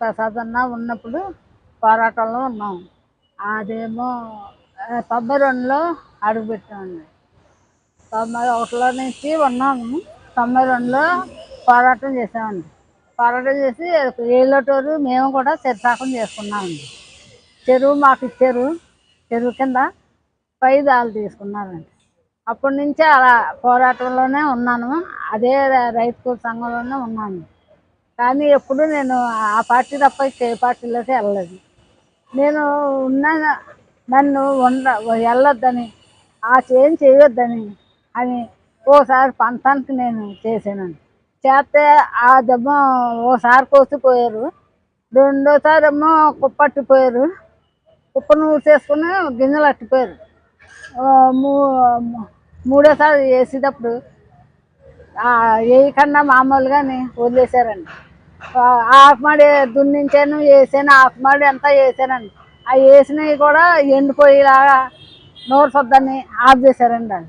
ప్రసాద్ అన్న ఉన్నప్పుడు పోరాటంలో ఉన్నాం. అదేమో తొంభై రెండులో అడుగుపెట్టామండి తొంభై ఒకటిలో నుంచి ఉన్నాము. తొంభై రెండులో పోరాటం చేసామండి. పోరాటం చేసి ఏళ్ళటోరు మేము కూడా శరీసాకం చేసుకున్నామండి. చెరువు మాకు ఇచ్చారు. చెరువు కింద పై దాలు తీసుకున్నారండి. అప్పటి నుంచి అలా పోరాటంలోనే ఉన్నాను. అదే రైతు సంఘంలోనే ఉన్నాను. కానీ ఎప్పుడు నేను ఆ పార్టీ తప్ప ఏ పార్టీలోకి వెళ్ళలేదు. నేను ఉన్న నన్ను ఉండ వెళ్ళొద్దని ఆ చేయం చేయొద్దని అని ఓసారి పంతానికి నేను చేశానండి చేస్తే ఆ దెబ్బ ఓసారి కోసిపోయారు రెండోసారి ఏమో కుప్పట్టిపోయారు. కుప్పను చేసుకుని గింజలు అట్టిపోయారు. మూ- మూడోసారి వేసేటప్పుడు వేయకుండా మామూలుగానే వదిలేశారండి. ఆకుమాడి దున్నించాను వేసాను ఆకుమాడి అంతా వేసానండి. ఆ వేసినవి కూడా ఎండిపోయేలాగా నోరు సొద్దని ఆఫ్ చేశారండి వాళ్ళు.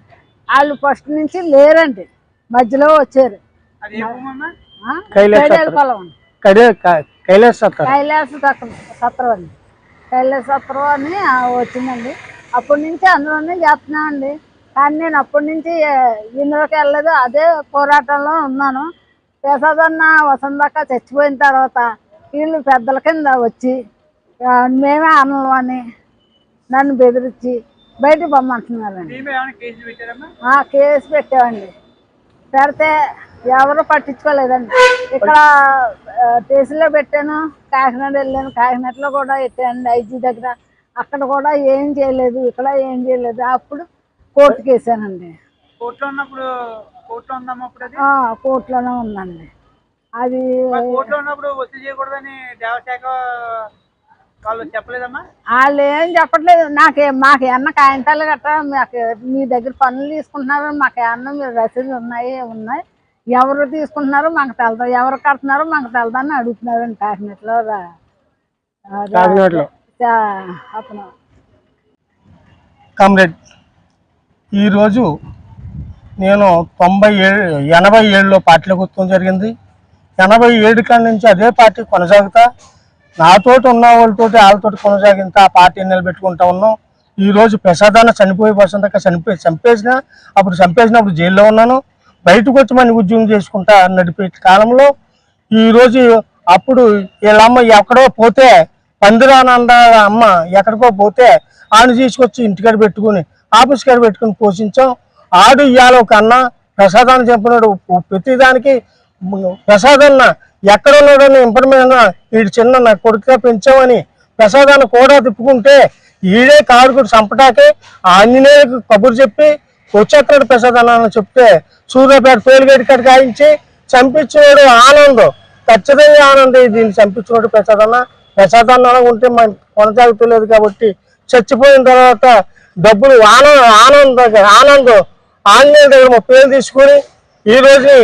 వాళ్ళు ఫస్ట్ నుంచి లేరండి మధ్యలో వచ్చారు? కైలాస కైలాస సత్రం. అండి. కైలాస సత్రం. అని ఆ, వచ్చిందండి. అప్పటి నుంచి అందులోనే చేస్తున్నామండి. కానీ నేను అప్పటి నుంచి ఇందులోకి వెళ్ళలేదు. అదే పోరాటంలో ఉన్నాను. ప్రసాదన్న వసంతక చచ్చిపోయిన తర్వాత వీళ్ళు పెద్దల కింద వచ్చి మేమే అన్నం అని నన్ను బెదిరించి బయటకు పొమ్మంటున్నారండి కేసు పెట్టామండి. పెడితే ఎవరు పట్టించుకోలేదండి. ఇక్కడ స్టేషన్లో పెట్టాను కాకినాడ వెళ్ళాను కాకినాడలో కూడా పెట్టాను ఐజీ దగ్గర. అక్కడ కూడా ఏం చేయలేదు ఇక్కడ ఏం చేయలేదు. అప్పుడు కోర్టుకి వేసానండి కోర్టులో ఉన్నప్పుడు కోర్టులో ఉందమ్మా అప్పుడు అది ఆ, కోర్టులోనే ఉందండి. అది కోర్టులో ఉన్నప్పుడు వసూలు చేయకూడదని దేవశాఖ వాళ్ళు చెప్పలేదమ్మా? వాళ్ళు ఏం చెప్పట్లేదు. నాకే మాకు ఏమన్నా కాగితాలు గట్రా మాకు మీ దగ్గర పనులు తీసుకుంటున్నారో మాకు ఏమన్నా మీరు రసీదులు ఉన్నాయి? ఉన్నాయి. ఎవరు తీసుకుంటున్నారో మాకు తెలదు? ఎవరు కడుతున్నారో మాకు తెలదని అడుగుతున్నారండి కాకినాడలో రా- రా- కాకినాడలో. అతను. కామ్రేడ్ ఈరోజు నేను తొంభై ఏడు ఎనభై ఏడులో పార్టీలోకి వచ్చడం జరిగింది. ఎనభై ఏడు కాడి నుంచి అదే పార్టీ కొనసాగుతా నాతోటి ఉన్న వాళ్ళతోటి వాళ్ళతోటి కొనసాగింత ఆ పార్టీని నిలబెట్టుకుంటా ఉన్నాం. ఈ రోజు ప్రసాదాన్ని చనిపోయి వసంతక చనిపోయి చంపేసిన అప్పుడు చంపేసినప్పుడు జైల్లో ఉన్నాను. బయటకు వచ్చి మన ఉద్యోగం చేసుకుంటా నడిపే కాలంలో ఈరోజు అప్పుడు వీళ్ళమ్మ ఎక్కడో పోతే పందిరానంద అమ్మ ఎక్కడికో పోతే ఆయన తీసుకొచ్చి ఇంటికాడ పెట్టుకుని ఆఫీస్ కాడ పెట్టుకుని పోషించాం. ఆడు ఇయ్యాలో ఒక అన్న ప్రసాదాన్ని చెప్పినాడు ప్రతిదానికి ప్రసాదన్న ఎక్కడ ఉన్నాడని ఇన్ఫర్మేషన్ వీడు చిన్న నా కొడుకుగా పెంచామని ప్రసాదాన్ని కూడా తిప్పుకుంటే ఈడే కాడుకుడు చంపటాకే ఆంజనేయులకు కబురు చెప్పి వచ్చేస్తాడు ప్రసాదన్న అని చెప్తే సూర్యాపేట పేలుగేటి కాడికి కాయించి చంపించినాడు ఆనందం. ఖచ్చితంగా ఆనందం దీన్ని చంపించినాడు ప్రసాదన్న. ప్రసాదన్న ఉంటే మన కొనసాగుతలేదు కాబట్టి చచ్చిపోయిన తర్వాత డబ్బులు ఆనంద ఆనంద ఆనందం ఆన్లైన్ దగ్గర ముప్పై వేలు తీసుకొని ఈ రోజుని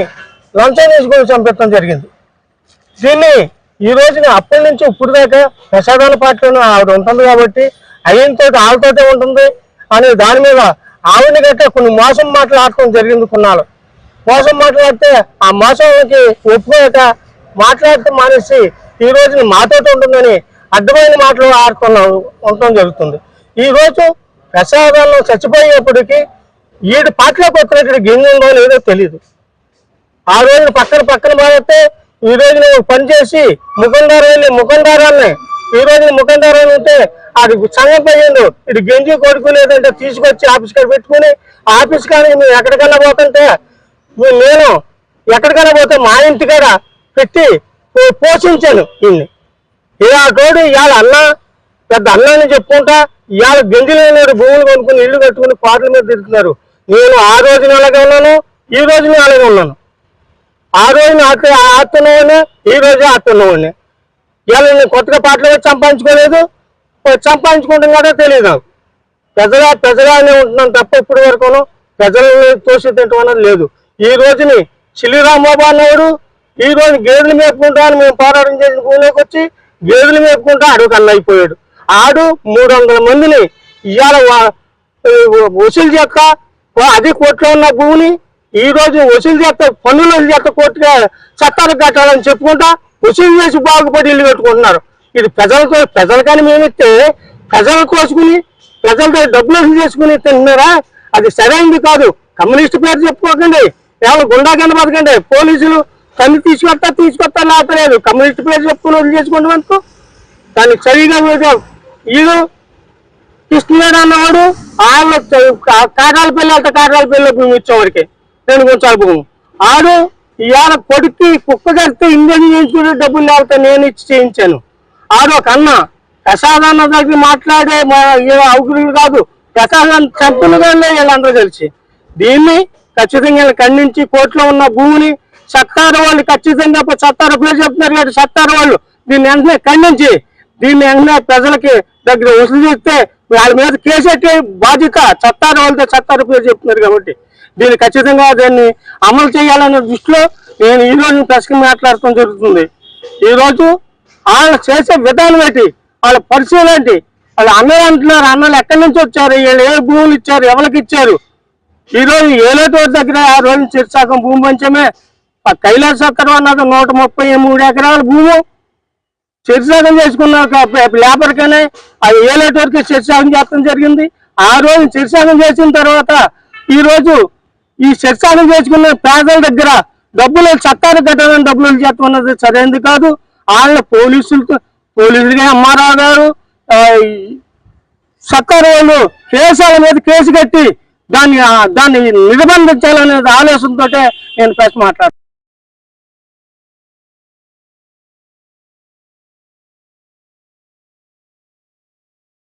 లంచం తీసుకొని చంపెట్టడం జరిగింది. దీన్ని ఈ రోజున అప్పటి నుంచి ఇప్పుడు దాకా ప్రసాదాల పార్టీలో ఆవిడ ఉంటుంది కాబట్టి అయ్యంతో ఆవిడతోటే ఉంటుంది అనే దాని మీద ఆవిడని గట్ట కొన్ని మోసం మాట్లాడటం జరిగింది కొన్నాళ్ళు. మోసం మాట్లాడితే ఆ మోసానికి ఒప్పుకోక మాట్లాడితే మానేసి ఈ రోజున మాతోటి ఉంటుందని అడ్డమైన మాటలు ఆడుకున్నాం ఉండటం జరుగుతుంది. ఈ రోజు ప్రసాదాలను చచ్చిపోయేప్పటికీ ఈడు పార్టీలోకి వచ్చినట్టు గింజ ఉందో లేదో తెలియదు ఆ రోజున పక్కన పక్కన మారితే ఈ రోజు నువ్వు పని చేసి ముఖందారు వెళ్ళి ముఖందారాన్ని ఈ రోజున ముఖందారాన్ని ఉంటే అది సంగం పోయిండు ఇటు గెంజి కొడుకు లేదంటే తీసుకొచ్చి ఆఫీస్ కాడ పెట్టుకుని ఆఫీస్ కానీ మేము ఎక్కడికన్నా పోతుంటే నేను ఎక్కడికైనా పోతే మా ఇంటికాడ పెట్టి పోషించాను ఈయన్ని ఇలా తోడు ఇవాళ అన్న పెద్ద అన్నాన్ని చెప్పుకుంటా ఇవాళ గంజిలేనాడు భూములు కొనుక్కుని ఇల్లు కట్టుకుని పాటల మీద తిరుగుతున్నారు. నేను ఆ రోజున అలాగే ఉన్నాను ఈ రోజున అలాగే ఉన్నాను. ఆ రోజున ఆట ఆడుతున్నవాడిని ఈ రోజు ఆడుతున్నవాడిని ఇవాళ నేను కొత్తగా పాటలు వచ్చి సంపాదించుకోలేదు. సంపాదించుకుంటాం కూడా తెలియదు నాకు. ప్రజల ప్రజలానే ఉంటున్నాను తప్ప ఇప్పటి వరకును ప్రజలని తోసి తింటాం అనేది లేదు. ఈ రోజుని చిల్లిరాంబాబు అన్నవాడు ఈ రోజు గేదెలు మేపుకుంటా అని మేము పోరాటం చేసిన భూమిలోకి వచ్చి గేదెలు మేపుకుంటా అడుగు కన్నా అయిపోయాడు. ఆడు మూడు వందల మందిని ఇవాళ వసూలు చేస్తా అది కోట్లో ఉన్న భూమిని ఈ రోజు వసూలు చేస్తే పన్నులు వసూలు చేస్తే కోర్టుగా చట్టాలు కట్టాలని చెప్పుకుంటా వసూలు చేసి బాగుపడి ఇల్లు కట్టుకుంటున్నారు. ఇది ప్రజలతో ప్రజలకని మేమిస్తే ప్రజలు కోసుకుని ప్రజలతో డబ్బులు వసూలు చేసుకుని తింటున్నారా? అది సరైనది కాదు. కమ్యూనిస్ట్ పేరు చెప్పుకోకండి. ఎవరు గుండా కింద బతకండి పోలీసులు తల్లి తీసుకొస్తా తీసుకొస్తా లేపలేదు. కమ్యూనిస్ట్ పేరు చెప్పుకుని వదిలి చేసుకోండి మనకు దానికి సరిగా వీళ్ళు కృష్ణుడు అన్నవాడు? వాళ్ళు కాటాల పెళ్ళి అంటే కాటాల పిల్ల భూమి ఇచ్చేవారికి రెండు కొంచాల ఆడు ఇవాళ కొడుక్కి కుక్క కడితే ఇంజన్ చేయించుకునే డబ్బులు లేకపోతే నేను ఇచ్చి చేయించాను. ఆడు ఒక అన్న. ప్రసాద్ అన్న దగ్గర మాట్లాడే మా అవుకులు కాదు. ప్రసాద్ చంపులు వీళ్ళందరూ కలిసి. దీన్ని ఖచ్చితంగా వీళ్ళు ఖండించి కోర్టులో ఉన్న భూమిని సత్తారు వాళ్ళు ఖచ్చితంగా సత్తారు పేరు చెప్తున్నారు కాబట్టి సత్తారు వాళ్ళు. దీన్ని వెంటనే ఖండించి దీన్ని వెంటనే ప్రజలకి దగ్గర వసూలు చేస్తే వాళ్ళ మీద కేసు బాధ్యత చట్టారు వాళ్ళతో చట్టారు పేరు చెప్తున్నారు కాబట్టి దీన్ని ఖచ్చితంగా దాన్ని అమలు చేయాలనే దృష్టిలో నేను ఈ రోజు ప్రశ్న మాట్లాడటం జరుగుతుంది. ఈ రోజు వాళ్ళు చేసే విధానం ఏంటి? వాళ్ళ పరిచయం ఏంటి? వాళ్ళు అన్నలు అంటున్నారు అన్నలు ఎక్కడి నుంచి వచ్చారు? వీళ్ళు ఏ భూములు ఇచ్చారు? ఎవరికి ఇచ్చారు? ఈరోజు ఏలేటోడి దగ్గర ఆ రోజు చిరుసాకం భూమి పంచమే. ఆ కైలాస సత్రం అన్నది నూట ముప్పై మూడు ఎకరాల భూము. చిరుసాగం చేసుకున్న ఒక లేబర్ కానీ అది ఏలేటోరికి చిరుసాగం చేయడం జరిగింది. ఆ రోజు చిరుసాగం చేసిన తర్వాత ఈ రోజు ఈ చిరుసాగం చేసుకున్న పేదల దగ్గర డబ్బులు చట్టాలు కట్టాలని డబ్బులు చేస్తున్నది సరైనది కాదు. వాళ్ళ పోలీసులతో పోలీసులుగా ఎంఆర్ఆర్ గారు ఈ సర్కారు వాళ్ళు కేసుల మీద కేసు కట్టి దాన్ని దాన్ని నిర్బంధించాలనే ఆలోచనతో నేను ప్రశ్న మాట్లాడుతున్నాను.